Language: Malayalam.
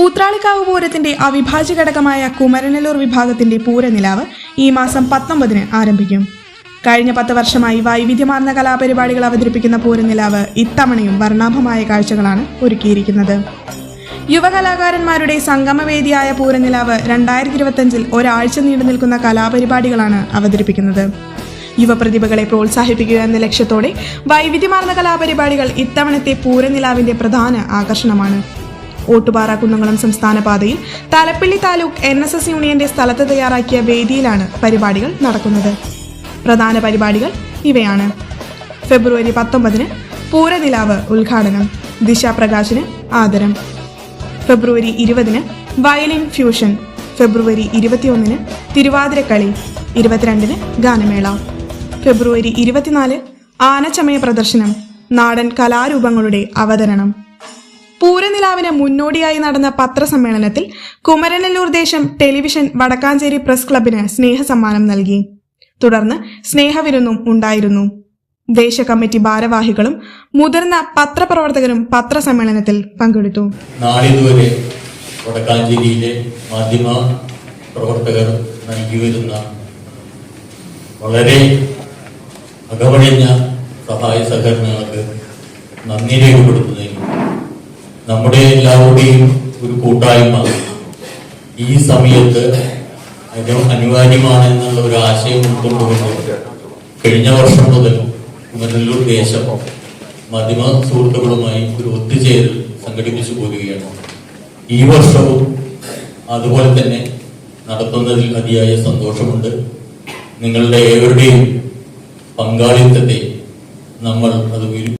ഊത്രാളിക്കാവ് പൂരത്തിന്റെ അവിഭാജ്യ ഘടകമായ കുമരനല്ലൂർ വിഭാഗത്തിന്റെ പൂരനിലാവ് ഈ മാസം പത്തൊമ്പതിന് ആരംഭിക്കും. കഴിഞ്ഞ പത്ത് വർഷമായി വൈവിധ്യമാർന്ന കലാപരിപാടികൾ അവതരിപ്പിക്കുന്ന പൂരനിലാവ് ഇത്തവണയും വർണാഭമായ കാഴ്ചകളാണ് ഒരുക്കിയിരിക്കുന്നത്. യുവകലാകാരന്മാരുടെ സംഗമവേദിയായ പൂരനിലാവ് രണ്ടായിരത്തി ഇരുപത്തഞ്ചിൽ ഒരാഴ്ച നീണ്ടു നിൽക്കുന്ന കലാപരിപാടികളാണ് അവതരിപ്പിക്കുന്നത്. യുവപ്രതിഭകളെ പ്രോത്സാഹിപ്പിക്കുക എന്ന ലക്ഷ്യത്തോടെ വൈവിധ്യമാർന്ന കലാപരിപാടികൾ ഇത്തവണത്തെ പൂരനിലാവിന്റെ പ്രധാന ആകർഷണമാണ്. ഓട്ടുപാറ കുന്നംകുളം സംസ്ഥാന പാതയിൽ Thalappilly taluk N S S യൂണിയന്റെ സ്ഥലത്ത് തയ്യാറാക്കിയ വേദിയിലാണ് പരിപാടികൾ നടക്കുന്നത്. പ്രധാന പരിപാടികൾ ഇവയാണ്. ഫെബ്രുവരി പത്തൊമ്പതിന് പൂരനിലാവ് ഉദ്ഘാടനം. ദിശാപ്രകാശിന് ആദരം. ഫെബ്രുവരി ഇരുപതിന് വയലിൻ ഫ്യൂഷൻ. ഫെബ്രുവരി ഇരുപത്തിയൊന്നിന് തിരുവാതിരക്കളി. ഇരുപത്തിരണ്ടിന് ഗാനമേള. ഫെബ്രുവരി ഇരുപത്തിനാല് ആനച്ചമയ പ്രദർശനം. നാടൻ കലാരൂപങ്ങളുടെ അവതരണം. പൂരനിലാവിന് മുന്നോടിയായി നടന്ന പത്രസമ്മേളനത്തിൽ കുമരനല്ലൂർ ദേശം ടെലിവിഷൻ വടക്കാഞ്ചേരി പ്രസ് ക്ലബിന് സ്നേഹസമ്മാനം നൽകി. തുടർന്ന് സ്നേഹവിരുന്നും ഉണ്ടായിരുന്നു. ദേശ കമ്മിറ്റി ഭാരവാഹികളും മുതിർന്ന പത്രപ്രവർത്തകരും പത്രസമ്മേളനത്തിൽ പങ്കെടുത്തു. നാളിതുവരെ വടക്കാഞ്ചേരിയിലെ മാധ്യമ പ്രവർത്തകർ വളരെ അകവണിഞ്ഞ സഹായ സഹകരണങ്ങൾക്ക് നന്ദി രേഖപ്പെടുത്തുന്നതിനും നമ്മുടെ എല്ലാവരുടെയും ഒരു കൂട്ടായ്മ. ഈ സമയത്ത് അനു- അനിവാര്യമാണെന്നുള്ള ഒരു ആശയം ഉൾക്കൊണ്ടുകൊണ്ട് കഴിഞ്ഞ വർഷം മുതൽ കുമരല്ലൂർ ദേശം മാധ്യമ സുഹൃത്തുക്കളുമായി ഒരു ഒത്തുചേരൽ സംഘടിപ്പിച്ചു പോരുകയാണ്. ഈ വർഷവും അതുപോലെ തന്നെ നടത്തുന്നതിൽ അതിയായ സന്തോഷമുണ്ട്. നിങ്ങളുടെ ഏവരുടെയും പങ്കാളിത്തത്തെ നമ്മൾ അത്